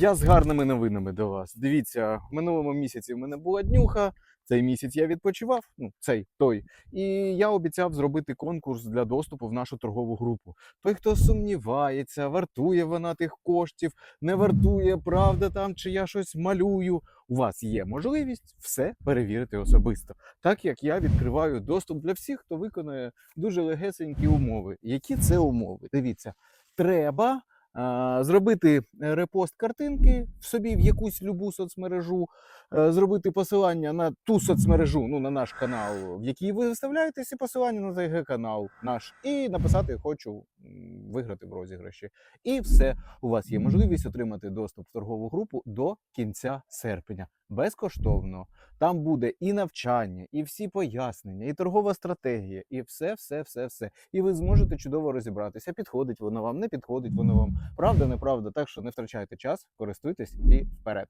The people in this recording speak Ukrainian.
Я з гарними новинами до вас. Дивіться, в минулому місяці в мене була днюха. Цей місяць я відпочивав, ну цей той. І я обіцяв зробити конкурс для доступу в нашу торгову групу. Той, хто сумнівається, вартує вона тих коштів, не вартує, правда там, чи я щось малюю. У вас є можливість все перевірити особисто, так як я відкриваю доступ для всіх, хто виконує дуже легесенькі умови. Які це умови? Дивіться, треба зробити репост картинки в собі в якусь любу соцмережу, е, зробити посилання на ту соцмережу, ну на наш канал, в якій ви виставляєтеся, посилання на ТГ канал наш, і написати хочу виграти в розіграші. І все, у вас є можливість отримати доступ в торгову групу до кінця серпня безкоштовно. Там буде і навчання, і всі пояснення, і торгова стратегія, і все, все, все, все. І ви зможете чудово розібратися, підходить воно вам, не підходить воно вам, правда, неправда. Так що не втрачайте час, користуйтесь і вперед.